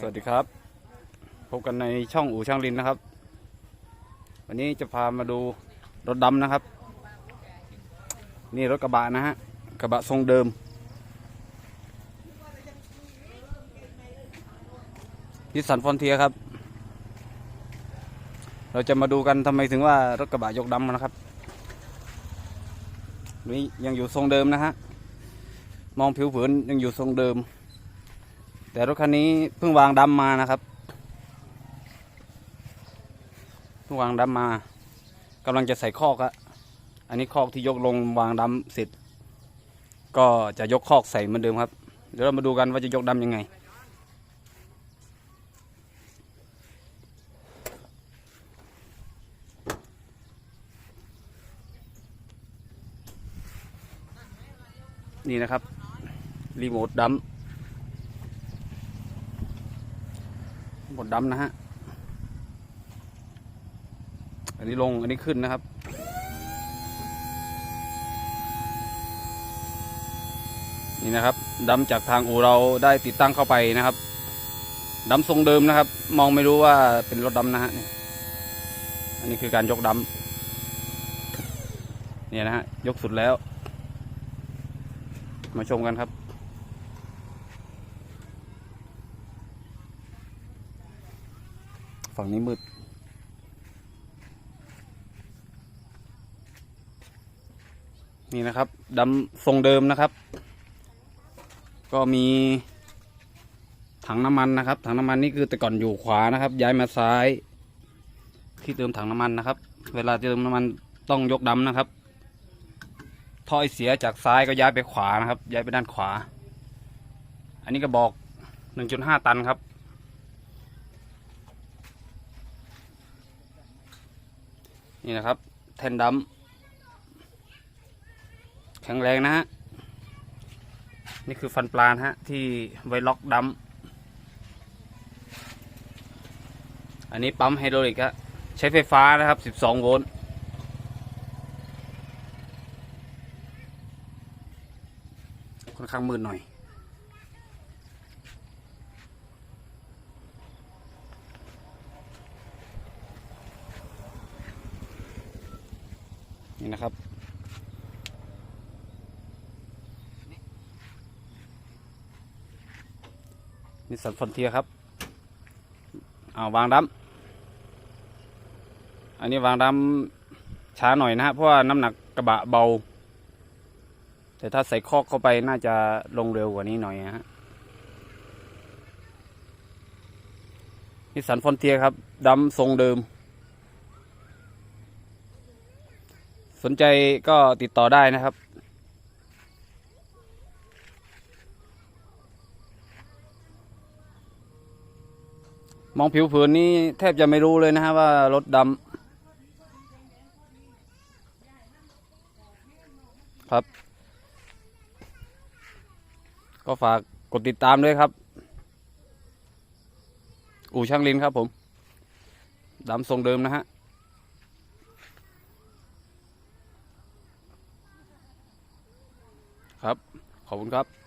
สวัสดีครับ พบกันในช่องอู่ช่างลินนะครับ วันนี้จะพามาดูรถดำนะครับ นี่รถกระบะนะฮะกระบะทรงเดิม นิสสันฟอนเทียครับ เราจะมาดูกันทำไมถึงว่ารถกระบะยกดำนะครับนี่ยังอยู่ทรงเดิมนะฮะมองผิวเผินยังอยู่ทรงเดิม แต่รถคันนี้เพิ่งวางดำมานะครับเพิ่งวางดำมากำลังจะใส่คอกอะอันนี้คอกที่ยกลงวางดำเสร็จ ก็จะยกคอกใส่เหมือนเดิมครับ เดี๋ยวเรามาดูกันว่าจะยกดำยังไงนี่นะครับ รีโมทดำ หมดดำนะฮะ อันนี้ลงอันนี้ขึ้นนะครับ นี่นะครับดำจากทางอู่เราได้ติดตั้งเข้าไปนะครับดำทรงเดิมนะครับ มองไม่รู้ว่าเป็นรถดำนะฮะอันนี้คือการยกดำเนี่ยนะฮะยกสุดแล้ว มาชมกันครับ ฝั่งนี้มืด นี่นะครับดำทรงเดิมนะครับ ก็มีถังน้ำมันนะครับ ถังน้ำมันนี่คือแต่ก่อนอยู่ขวานะครับ ย้ายมาซ้าย ที่เติมถังน้ำมันนะครับ เวลาเติมน้ำมันต้องยกดำนะครับท่อไอเสียจากซ้ายก็ย้ายไปขวานะครับ ย้ายไปด้านขวา อันนี้ก็บอก 1.5 ตันครับ นี่นะครับ แทนดัมแข็งแรงนะฮะ นี่คือฟันปลาฮะ ที่ไว้ล็อกดัมอันนี้ปั๊มไฮดรอลิกฮะใช้ไฟฟ้านะครับ 12 โวลต์ค่อนข้างมืดหน่อย นี่นะครับ นี่สันฟอนเทียครับ เอาวางดัมอันนี้วางดัมช้าหน่อยนะฮะเพราะว่าน้ำหนักกระบะเบา แต่ถ้าใส่คอกเข้าไปน่าจะลงเร็วกว่านี้หน่อยฮะนี่สันฟอนเทียครับดัมทรงเดิม สนใจก็ติดต่อได้นะครับ มองผิวผินนี่แทบจะไม่รู้เลยนะฮะว่ารถดำครับ ก็ฝากกดติดตามด้วยครับ อู่ช่างลินครับผมดำทรงเดิมนะฮะ ครับ ขอบคุณครับ